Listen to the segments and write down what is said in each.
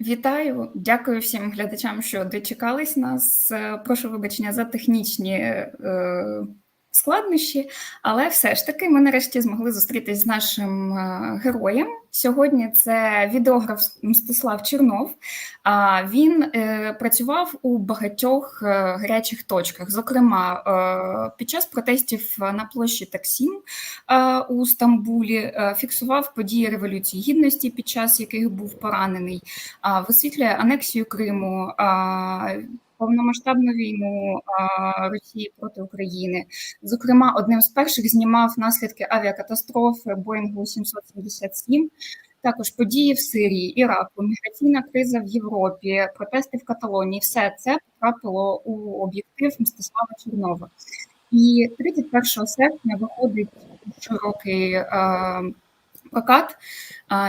Вітаю, дякую всім глядачам, що дочекались нас. Е, прошу вибачення за технічні е, складнощі, але все ж таки ми нарешті змогли зустрітись з нашим е, героєм. Сьогодні це відеограф Мстислав Чернов. Він е, працював у багатьох е, гарячих точках. Зокрема, під час протестів на площі Таксім у Стамбулі фіксував події Революції Гідності, під час яких був поранений, висвітлює анексію Криму повномасштабну війну Росії проти України. Зокрема, одним з перших знімав наслідки авіакатастрофи Боїнгу 777, також події в Сирії, Іраку, міграційна криза в Європі, протести в Каталонії. Все це потрапило у об'єктив Мстислава Чернова. І 31 серпня виходить широкий прокат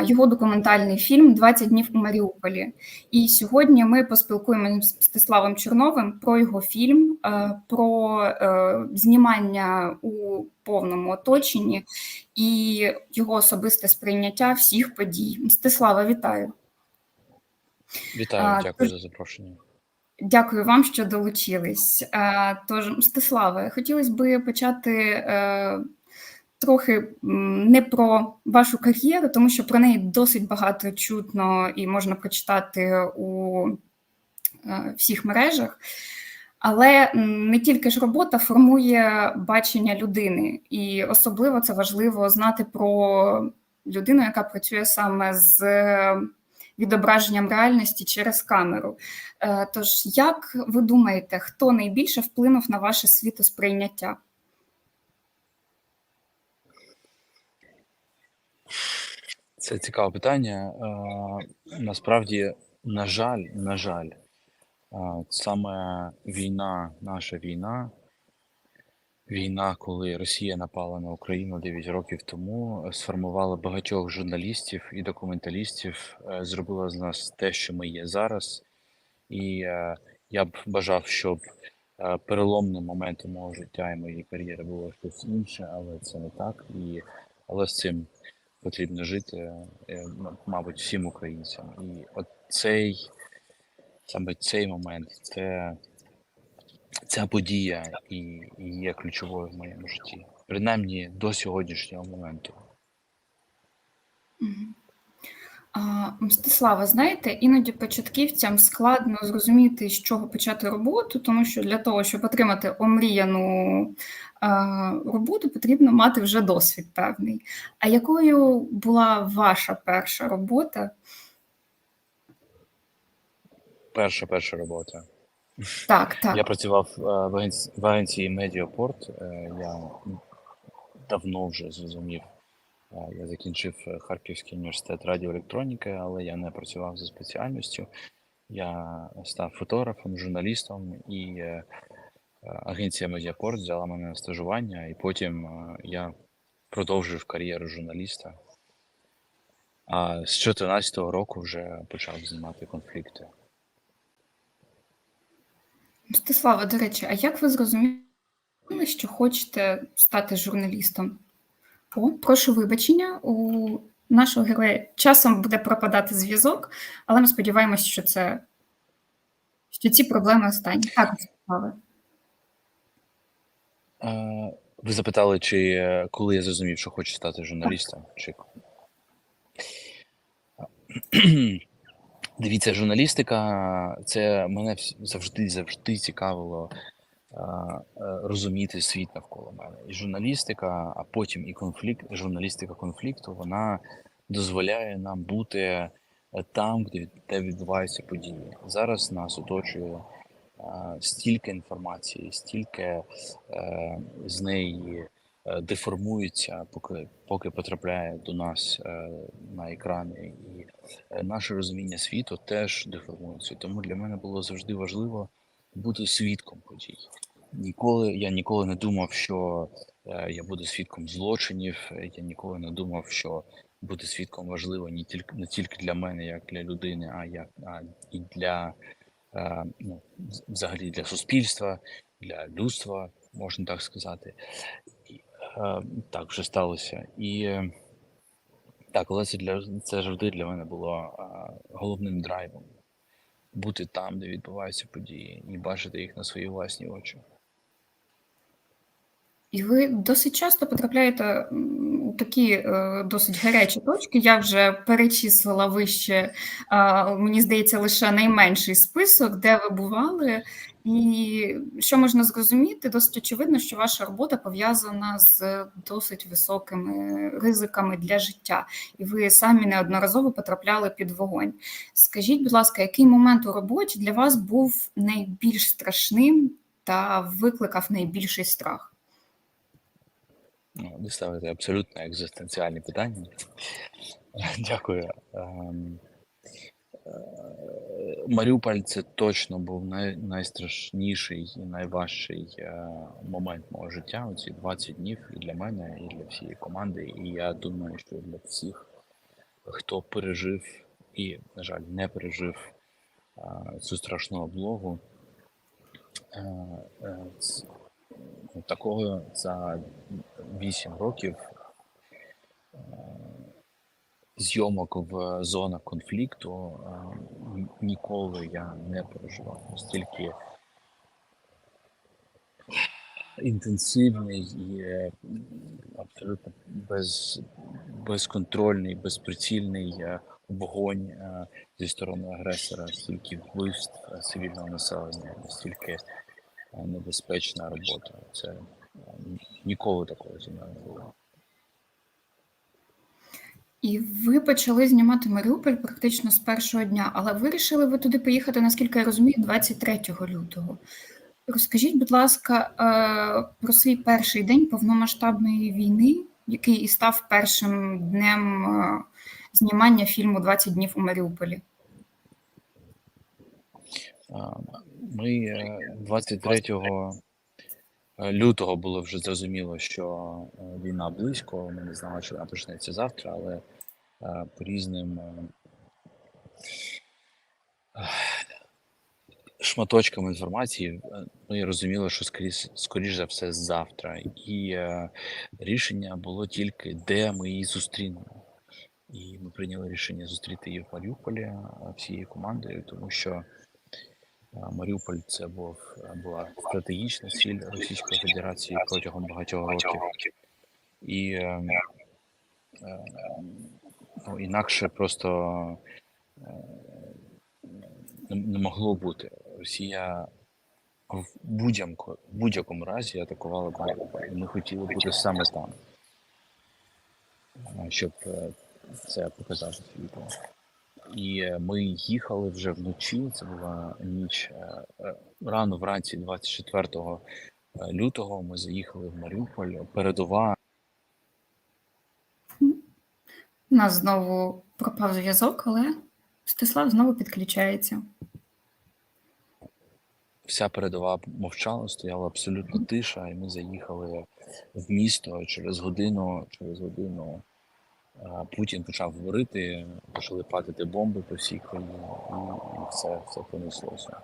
його документальний фільм «20 днів у Маріуполі. І сьогодні ми поспілкуємося з Стиславом Черновим про його фільм, про е, знімання у повному оточенні і його особисте сприйняття всіх подій. Мстислава, вітаю. Вітаю, дякую за запрошення. Дякую вам, що долучились. Тож, Мстиславе, хотілося б почати е, трохи не про вашу кар'єру, тому що про неї досить багато чутно і можна прочитати у е, всіх мережах. Але не тільки ж робота формує бачення людини, і особливо це важливо знати про людину, яка працює саме з відображенням реальності через камеру. Е, тож, як ви думаєте, хто найбільше вплинув на ваше світосприйняття? Це цікаве питання. Насправді, на жаль, на жаль, саме війна, наша війна, війна, коли Росія напала на Україну 9 років тому, сформувала багатьох журналістів і документалістів, е, зробила з нас те, що ми є зараз. І е, я б бажав, щоб е, переломним моментом мого життя і моєї кар'єри було щось інше, але це не так. І але з цим потрібно жити, е, мабуть, всім українцям. І от цей саме цей момент, це ця подія і, і є ключовою в моєму житті, принаймні до сьогоднішнього моменту. Мстислава, знаєте, іноді початківцям складно зрозуміти, з чого почати роботу, тому що для того, щоб отримати омріяну роботу, потрібно мати вже досвід певний. А якою була ваша перша робота? Перша перша робота. Так, так. Я працював в агенції Медіапорт. Я давно вже зрозумів. Я закінчив е, Харківський університет радіоелектроніки, але я не працював за спеціальністю. Я став фотографом, журналістом, і е, агенція Медіапорт взяла мене на стажування, і потім е, я продовжив кар'єру журналіста. А з 2014 року вже почав знімати конфлікти. Мстислава, до речі, а як ви зрозуміли, що хочете стати журналістом? О, прошу вибачення. У нашого героя часом буде пропадати зв'язок, але ми сподіваємося, що це що ці проблеми останні. Так, справи. Ви запитали, чи е, коли я зрозумів, що хочу стати журналістом? Чи... Дивіться, журналістика це мене завжди завжди цікавило Е, розуміти світ навколо мене. І журналістика, а потім і конфлікт, журналістика конфлікту, вона дозволяє нам бути е, там, де де відбуваються події. Зараз нас оточує е, стільки інформації, стільки з неї деформується, поки поки потрапляє до нас на екрани, і наше розуміння світу теж деформується. Тому для мене було завжди важливо бути свідком подій. Ніколи я ніколи не думав, що е, я буду свідком злочинів. Я ніколи не думав, що бути свідком важливо не тільки не тільки для мене, як для людини, а як а і для е, ну, взагалі для суспільства, для людства, можна так сказати. І, е, так вже сталося. І Так, але це для це завжди для мене було головним драйвом. Бути там, де відбуваються події, і бачити їх на свої власні очі. І ви досить часто потрапляєте у такі е, досить гарячі точки. Я вже перечислила вище, мені здається, лише найменший список, де ви бували. І що можна зрозуміти, досить очевидно, що ваша робота пов'язана з досить високими ризиками для життя, і ви самі неодноразово потрапляли під вогонь. Скажіть, будь ласка, який момент у роботі для вас був найбільш страшним та викликав найбільший страх? Ви ставите абсолютно екзистенціальні питання. Дякую. Ем, е, Маріуполь це точно був най, найстрашніший і найважчий е, момент мого життя. Оці 20 днів і для мене, і для всієї команди. І я думаю, що для всіх, хто пережив і, на жаль, не пережив е, цю страшну облогу. Такого за 8 років е, зйомок в зонах конфлікту е, ніколи я не переживав. Настільки інтенсивний і е, абсолютно без, безконтрольний, безприцільний вогонь зі сторони агресора, стільки вбивств цивільного населення, настільки е, небезпечна робота. Це е, ніколи такого зі мною не було. І ви почали знімати Маріуполь практично з першого дня, але вирішили ви туди поїхати, наскільки я розумію, 23 лютого. Розкажіть, будь ласка, е, про свій перший день повномасштабної війни, який і став першим днем е, знімання фільму «20 днів у Маріуполі. Ми е, 23 лютого було вже зрозуміло, що е, війна близько. Ми не знали, що вона почнеться завтра, але е, по різним е, шматочкам інформації е, ми розуміли, що скоріш, скоріш за все завтра. І е, рішення було тільки, де ми її зустрінемо. І ми прийняли рішення зустріти її в Маріуполі е, всією командою, тому що Маріуполь це був була стратегічна ціль Російської Федерації протягом багатьох років, і е, е, ну, інакше просто е, не, могло бути. Росія в будь-якому будь-якому разі атакувала Маріуполь. Ми хотіли бути саме там, е, щоб е, це показати світу. І е, ми їхали вже вночі. Це була ніч е, е, рано вранці, 24 лютого. Ми заїхали в Маріуполь. Передова У нас знову пропав зв'язок, але Стислав знову підключається. вся передова мовчала, стояла абсолютно тиша, і ми заїхали в місто через годину. Через годину е, Путін почав говорити, почали падати бомби по всій країні, і, все, все понеслося.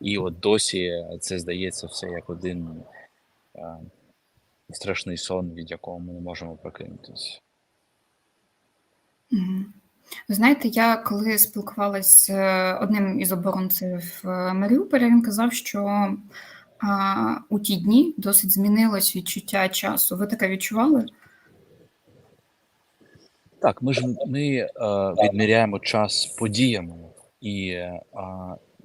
І от досі це здається все як один е, страшний сон, від якого ми не можемо прокинутися. Ви знаєте, я коли спілкувалася з е, одним із оборонців е, Маріуполя, він казав, що а, у ті дні досить змінилось відчуття часу. Ви таке відчували? Так, ми ж ми е, відміряємо час подіями, і е,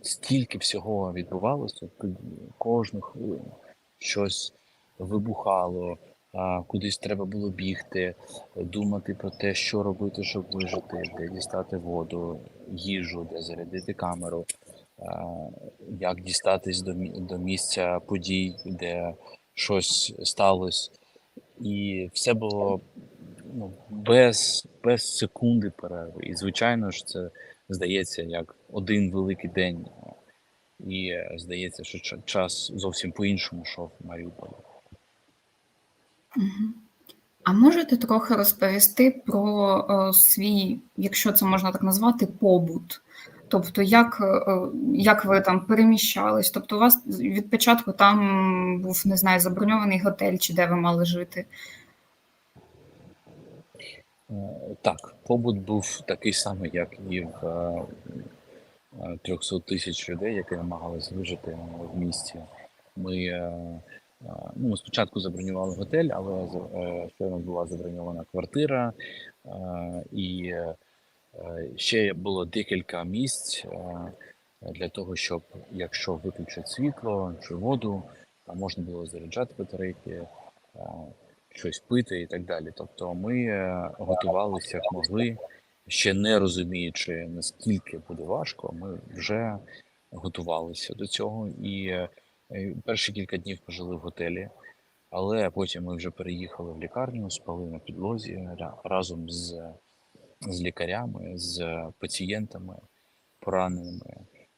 стільки всього відбувалося кожну хвилину щось вибухало, а, кудись треба було бігти, думати про те, що робити, щоб вижити, де дістати воду, їжу, де зарядити камеру, а, як дістатись до, до місця подій, де щось сталося. І все було ну, без, без секунди перерви. І, звичайно ж, це здається як один великий день. І е, здається, що час зовсім по-іншому йшов в Маріуполі. А можете трохи розповісти про е, свій, якщо це можна так назвати, побут? Тобто, як, е, як ви там переміщались? Тобто, у вас від початку там був, не знаю, заброньований готель, чи де ви мали жити? Е, Так, побут був такий самий, як і в е, е, 300 тисяч людей, які намагалися вижити в місті. Ми, е, е, ну, ми спочатку забронювали готель, але е, ще нас була заброньована квартира, е, і е, е, ще було декілька місць е, для того, щоб якщо виключать світло чи воду, можна було заряджати батарейки. Щось пити і так далі. Тобто ми е, готувалися як могли, ще не розуміючи, наскільки буде важко, ми вже готувалися до цього. І е, е, перші кілька днів пожили в готелі, але потім ми вже переїхали в лікарню, спали на підлозі разом з, з лікарями, з пацієнтами, пораненими,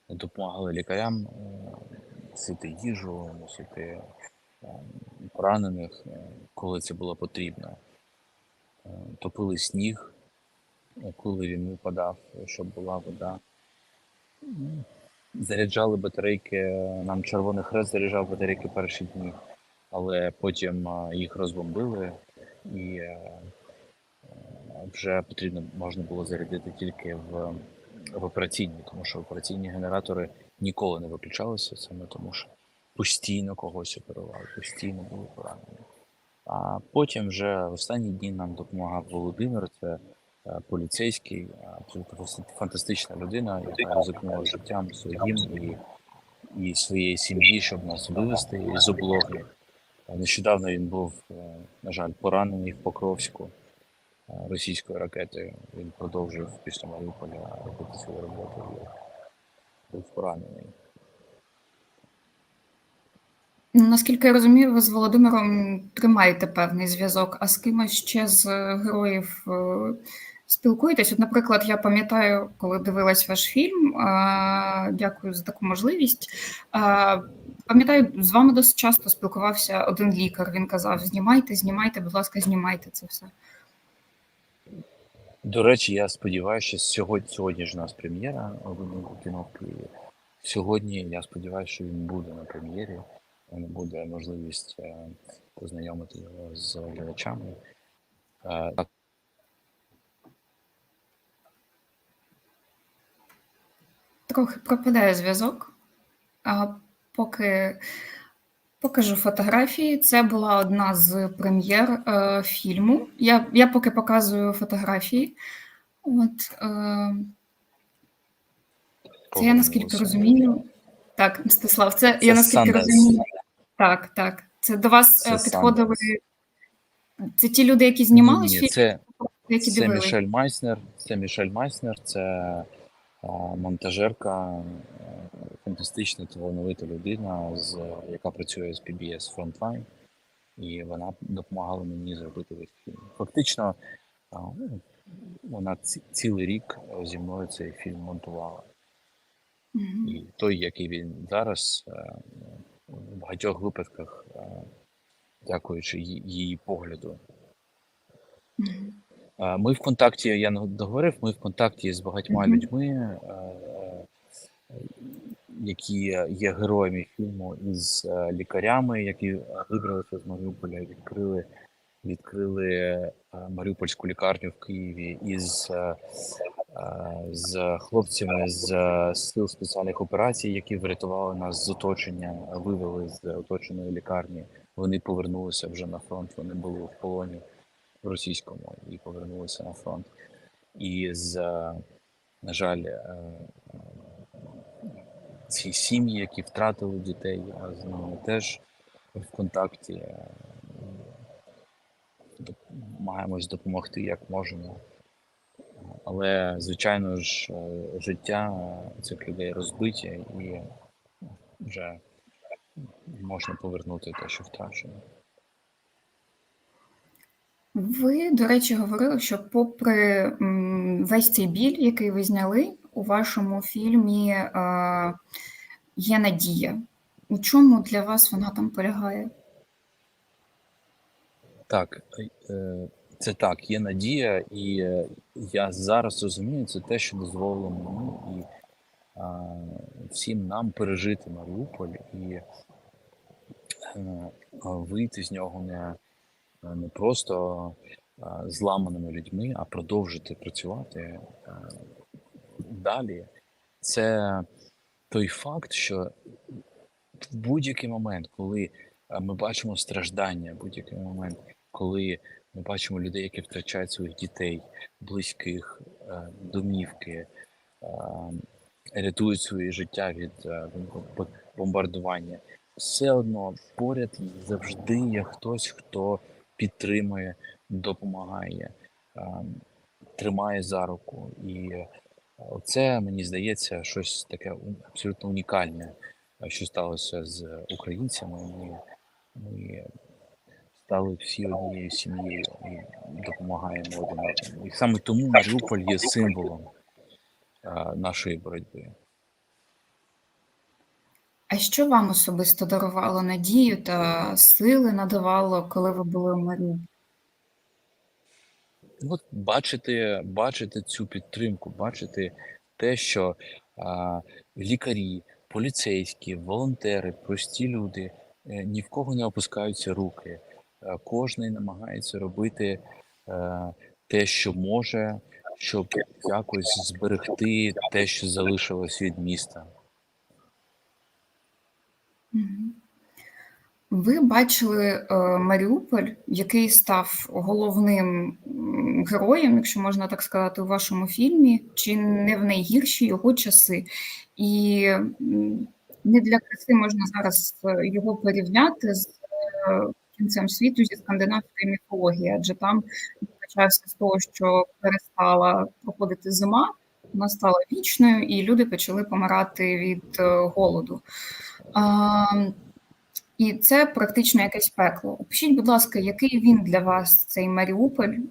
допомагали лікарям е, носити їжу, носити поранених, е, коли це було потрібно. Е, Топили сніг, е, коли він випадав, щоб була вода. Заряджали батарейки, нам Червоний Хрест заряджав батарейки перші дні, але потім їх розбомбили і вже потрібно можна було зарядити тільки в, в операційні, тому що операційні генератори ніколи не виключалися, саме тому що постійно когось оперували, постійно були поранені. А потім вже в останні дні нам допомагав Володимир, це е, поліцейський, е, абсолютно фантастична людина, яка ризикнула життям своїм і, і своєї сім'ї, щоб нас вивезти із облоги. Е, Нещодавно він був, на жаль, поранений в Покровську російською ракетою. Він продовжив після Маріуполя робити свою роботу і був поранений. Наскільки я розумію, ви з Володимиром тримаєте певний зв'язок, а з кимось ще з героїв е, спілкуєтесь? От, наприклад, я пам'ятаю, коли дивилась ваш фільм, е, дякую за таку можливість. е, Пам'ятаю, з вами досить часто спілкувався один лікар. Він казав: знімайте, знімайте, будь ласка, знімайте це все. До речі, я сподіваюся, що сьогодні, сьогодні ж у нас прем'єра «Винного кіно в Києві. Сьогодні я сподіваюся, що він буде на прем'єрі. Мене буде можливість е, познайомити його з глядачами. Е, Трохи пропадає зв'язок. А поки покажу фотографії. Це була одна з прем'єр е, фільму. Я, я поки показую фотографії. От, е, це я наскільки розумію. Так, Мстислав, це, Це я наскільки Sundance. розумію. Так, так. Це до вас Це е, підходили. Sundance. Це ті люди, які знімали Ні, ні, фільм, це, які це. Мішель Майснер. Це Мішель Майснер, це е, монтажерка, е, фантастична талановита людина, з, яка працює з PBS Frontline. І вона допомагала мені зробити весь фільм. Фактично, а, вона ці- цілий рік зі мною цей фільм монтувала. Мгм. І той, який він зараз, в багатьох випадках, е, дякуючи її, погляду. Е, Ми в контакті, я не договорив, ми в контакті з багатьма Мгм. людьми, е, які є героями фільму, із лікарями, які вибралися з Маріуполя, відкрили, відкрили Маріупольську лікарню в Києві, із з хлопцями з е, сил спеціальних операцій, які врятували нас з оточення, вивели з оточеної лікарні. Вони повернулися вже на фронт. Вони були в полоні російському і повернулися на фронт. І з, е, на жаль, е, ці сім'ї, які втратили дітей, я з ними теж в контакті. Намагаємось допомогти як можемо. Але, звичайно ж, е, життя цих людей розбиті і вже можна повернути те, що втрачено. Ви, до речі, говорили, що попри весь цей біль, який ви зняли, у вашому фільмі е, є надія. У чому для вас вона там полягає? Так, е, це так, є надія, і е, я зараз розумію, це те, що дозволило мені і а, всім нам пережити Маріуполь і е, вийти з нього не, не просто а, зламаними людьми, а продовжити працювати а, далі. Це той факт, що в будь-який момент, коли ми бачимо страждання, будь-який момент, коли ми бачимо людей, які втрачають своїх дітей, близьких, е, домівки, е, рятують своє життя від е, бомбардування. Все одно поряд завжди є хтось, хто підтримує, допомагає, тримає за руку. І це мені здається щось таке абсолютно унікальне, що сталося з українцями. Ми, ми стали всі однією сім'єю і допомагаємо один одному. І саме тому Маріуполь є символом е, нашої боротьби. А що вам особисто дарувало надію та сили надавало, коли ви були в Маріуполі? От бачити, бачити цю підтримку, бачити те, що а, лікарі, поліцейські, волонтери, прості люди е, ні в кого не опускаються руки. Е, Кожний намагається робити е, те, що може, щоб якось зберегти те, що залишилось від міста. Ви бачили е, Маріуполь, який став головним героєм, якщо можна так сказати, у вашому фільмі, чи не в найгірші його часи. І не для краси можна зараз його порівняти з кінцем світу зі скандинавської міфології, адже там почався з того, що перестала проходити зима, вона стала вічною, і люди почали помирати від е, голоду. А, і це практично якесь пекло. Опишіть, будь ласка, який він для вас, цей Маріуполь, е,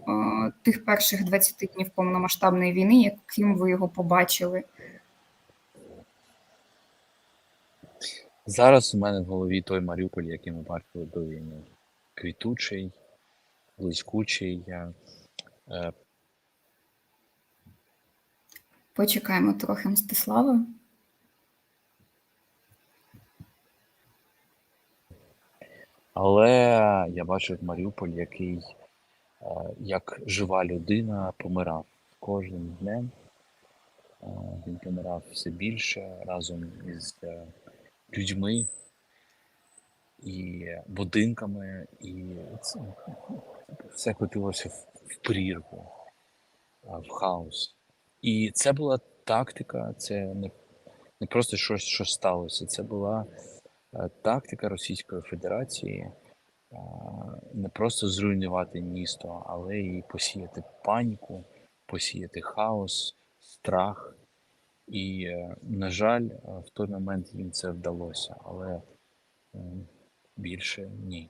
тих перших 20 днів повномасштабної війни, яким ви його побачили? Зараз у мене в голові той Маріуполь, який ми бачили до війни. Квітучий, блискучий. е, Почекаємо трохи Мстислава. Але я бачив Маріуполь, який е, як жива людина помирав кожним днем. Е, Він помирав все більше разом із людьми і будинками, і це все хотілося в, в прірву, в хаос. І це була тактика, це не, не просто щось, що сталося, це була е, тактика Російської Федерації не просто зруйнувати місто, але і посіяти паніку, посіяти хаос, страх. І, е, на жаль, е, в той момент їм це вдалося, але е, більше ні.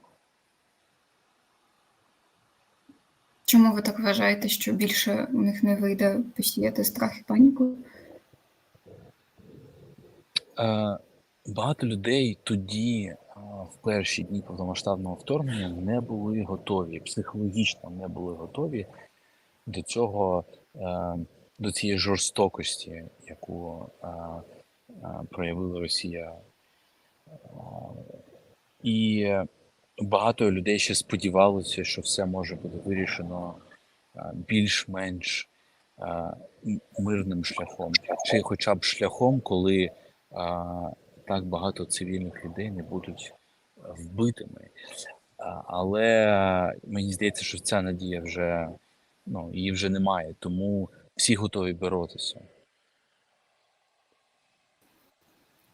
Чому ви так вважаєте, що більше у них не вийде посіяти страх і паніку? Е, Багато людей тоді, в перші дні повномасштабного вторгнення, не були готові, психологічно не були готові до цього, е, до цієї жорстокості, яку е, е, проявила Росія. Е, І багато людей ще сподівалося, що все може бути вирішено е, більш-менш е, мирним шляхом, чи хоча б шляхом, коли так багато цивільних людей не будуть е, вбитими. Але мені здається, що ця надія вже ну, її вже немає, тому всі готові боротися.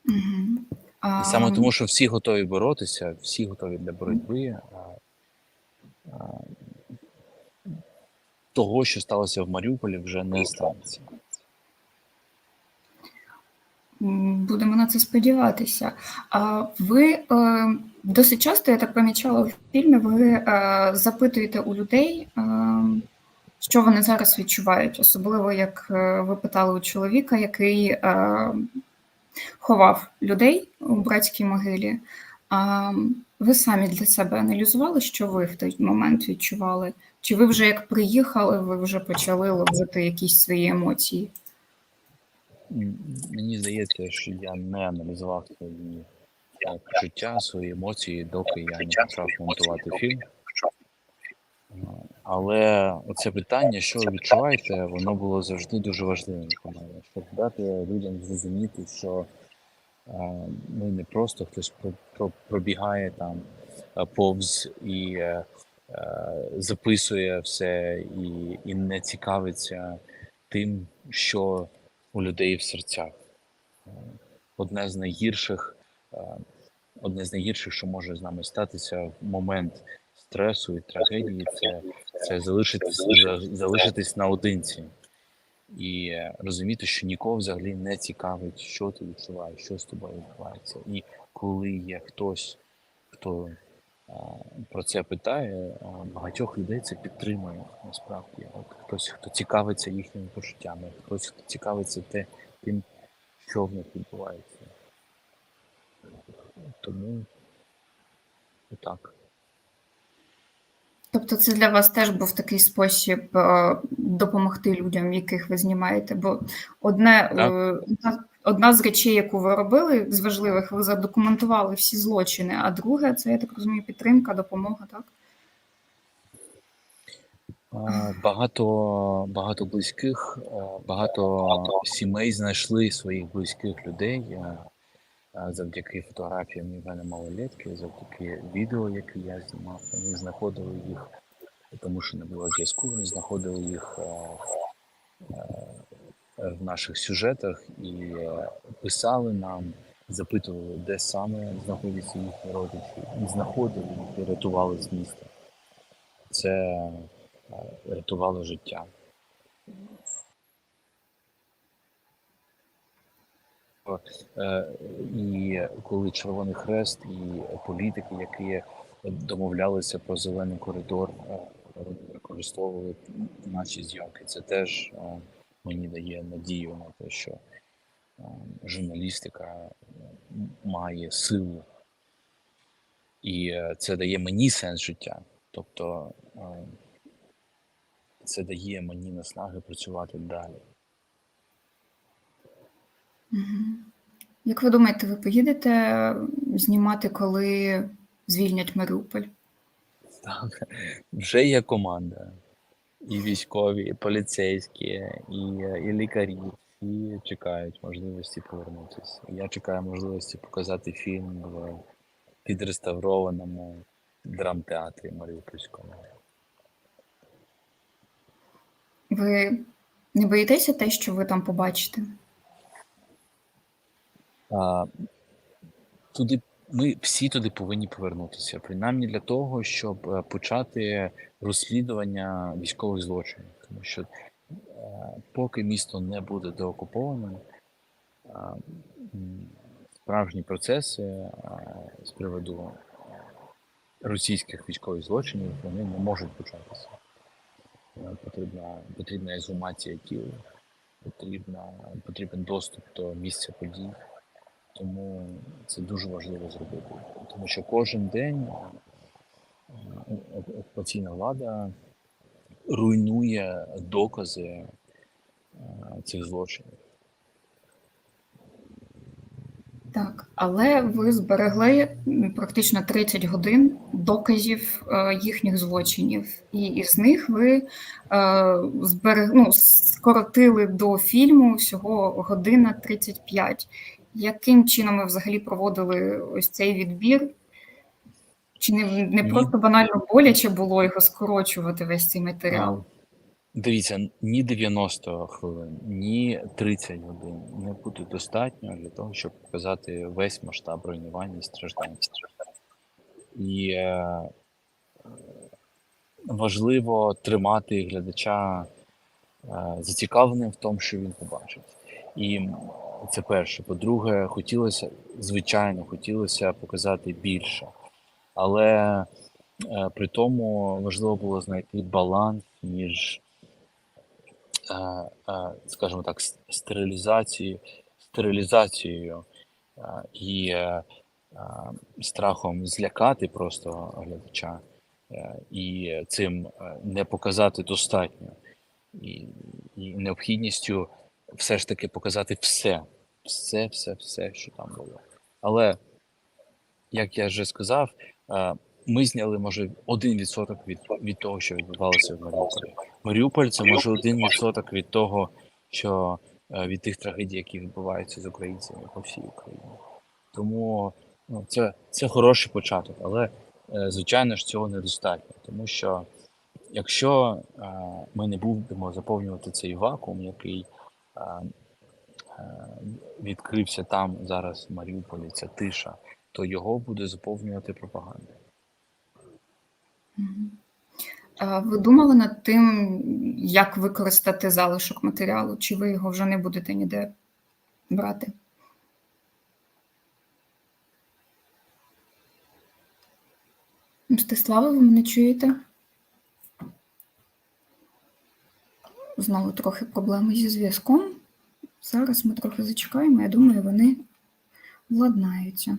Угу. І саме тому, що всі готові боротися, всі готові для боротьби. а, а, Того, що сталося в Маріуполі, вже не станеться. Будемо на це сподіватися. А ви е, досить часто, я так помічала в фільмі, ви е, запитуєте у людей, е, що вони зараз відчувають, особливо як ви питали у чоловіка, який ховав людей у братській могилі. А ви самі для себе аналізували, що ви в той момент відчували? Чи ви вже як приїхали, ви вже почали ловити якісь свої емоції? Мені здається, що я не аналізував свої е, почуття, свої емоції, доки я не почав монтувати фільм. Але оце питання, що ви відчуваєте, воно було завжди дуже важливим для мене, щоб дати людям зрозуміти, що е, ми не просто хтось про, про, пробігає там е, повз і е, записує все і, і не цікавиться тим, що у людей в серцях. Одне з найгірших, одне з найгірших, що може з нами статися в момент стресу і трагедії, це, це залишитись, залишитись наодинці і розуміти, що нікого взагалі не цікавить, що ти відчуваєш, що з тобою відбувається. І коли є хтось, хто про це питає, багатьох людей це підтримує насправді. От хтось, хто цікавиться їхніми почуттями, хтось, хто цікавиться те, тим, що в них відбувається. Тому так. Тобто це для вас теж був такий спосіб е, допомогти людям, яких ви знімаєте. Бо одне, Так. е, одна, з речей, яку ви робили з важливих, ви задокументували всі злочини, а друге, це я так розумію, підтримка, допомога, так? Багато, багато близьких, е, багато сімей знайшли своїх близьких людей завдяки фотографіям Євгена Малолетки, завдяки відео, яке я знімав. Вони знаходили їх, тому що не було зв'язку. Вони знаходили їх е, е, в наших сюжетах і е, писали нам, запитували, де саме знаходяться їхні родичі, і знаходили їх і рятували з міста. Це рятувало життя. Е, І коли Червоний Хрест і політики, які домовлялися про зелений коридор, е, використовували наші зйомки, це теж е, мені дає надію на те, що журналістика має силу, і це дає мені сенс життя. Тобто це дає мені наснаги працювати далі. Як ви думаєте, ви поїдете знімати, коли звільнять Маріуполь? Так, вже є команда. І військові, і поліцейські, і, і лікарі. Всі чекають можливості повернутися. Я чекаю можливості показати фільм в підреставрованому драмтеатрі Маріупольському. Ви не боїтеся те, що ви там побачите? Туди ми всі туди повинні повернутися, принаймні для того, щоб е, почати розслідування військових злочинів. Тому що е, поки місто не буде деокуповане, е, справжні процеси з приводу російських військових злочинів вони не можуть початися. Потрібна, потрібна ексгумація тіл, потрібен доступ до місця подій. Тому це дуже важливо зробити. Тому що кожен день е, окупаційна влада руйнує докази е, цих злочинів. Так, але ви зберегли практично 30 годин доказів е, їхніх злочинів, і із них ви зберег... ну, скоротили до фільму всього година 35. Яким чином ви взагалі проводили ось цей відбір? Чи не, не Ні. просто банально боляче було його скорочувати весь цей матеріал? Дивіться, ні 90 хвилин, ні 30 годин не буде достатньо для того, щоб показати весь масштаб руйнування і страждань. І е, важливо тримати глядача е, зацікавленим в тому, що він побачить. І це перше. По-друге, хотілося, звичайно, хотілося показати більше. Але е, при тому важливо було знайти баланс між е, е, скажімо так, стерилізацією, стерилізацією і страхом злякати просто глядача, і цим не показати достатньо, і, і необхідністю все ж таки показати все, все, все, все, що там було. Але, як я вже сказав, е, ми зняли може 1% від, від того, що відбувалося в Маріуполі. Маріуполь це може 1% від того, що е, від тих трагедій, які відбуваються з українцями по всій Україні. Тому ну, це, це хороший початок, але е, звичайно ж цього недостатньо, тому що якщо ми не будемо заповнювати цей вакуум, який відкрився там зараз в Маріуполі, ця тиша, то його буде заповнювати пропаганда. Ви думали над тим, як використати залишок матеріалу, чи ви його вже не будете ніде брати? Мстислава, ви мене чуєте? Знову трохи проблеми зі зв'язком. Зараз ми трохи зачекаємо, я думаю, вони владнаються.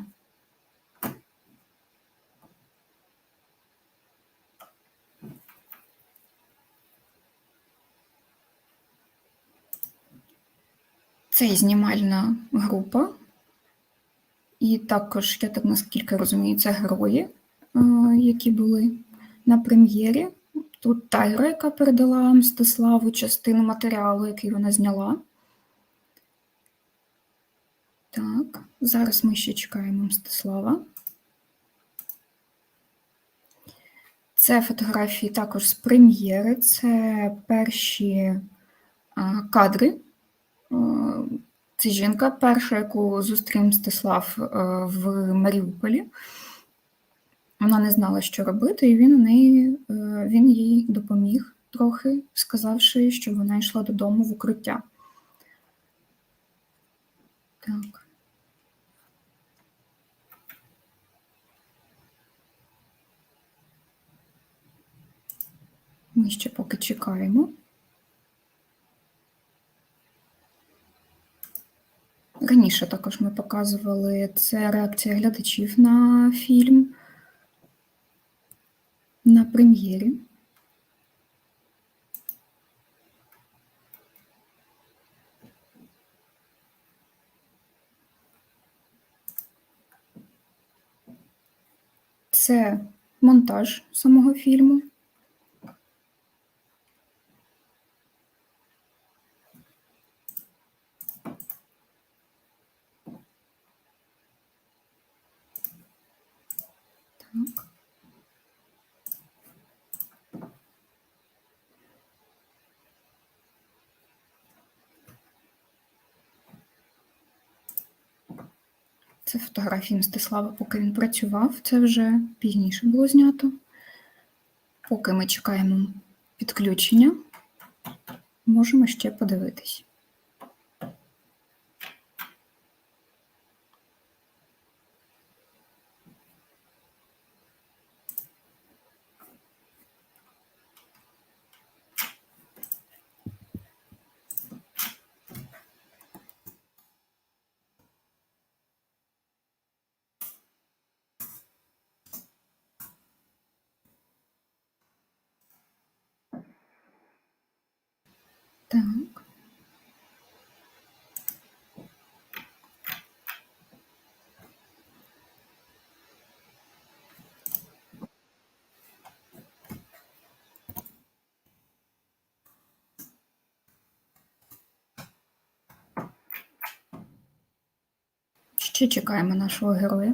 Це знімальна група. І також, я так наскільки розумію, це герої, е, які були на прем'єрі. Тут Тайра, яка передала Мстиславу частину матеріалу, який вона зняла. Так, зараз ми ще чекаємо Мстислава. Це фотографії також з прем'єри, це перші кадри. Це жінка, перша, яку зустрів Мстислав е, в Маріуполі. Вона не знала, що робити, і він, неї, е, він їй допоміг трохи, сказавши, що вона йшла додому в укриття. Так. Ми ще поки чекаємо. Раніше також ми показували це реакція глядачів на фільм на прем'єрі. Це монтаж самого фільму. Так. Це фотографії Мстислава, поки він працював. Це вже пізніше було знято. Поки ми чекаємо підключення, можемо ще подивитись. Так. Ще чекаємо нашого героя.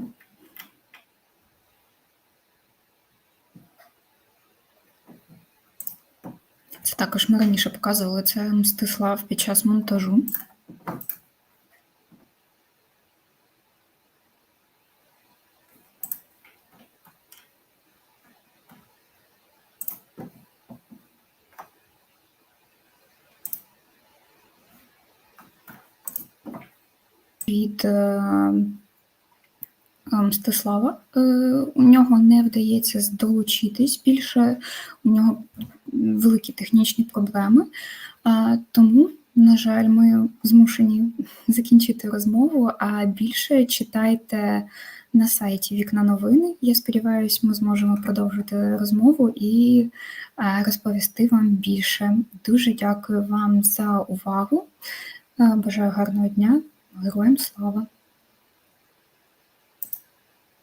Це також ми раніше показували це Мстислав під час монтажу. Від е, Мстислава. Е, У нього не вдається долучитись більше, у нього великі технічні проблеми. Тому, на жаль, ми змушені закінчити розмову, а більше читайте на сайті Вікна новини. Я сподіваюся, ми зможемо продовжити розмову і е, розповісти вам більше. Дуже дякую вам за увагу. Е, Бажаю гарного дня. Героям слава!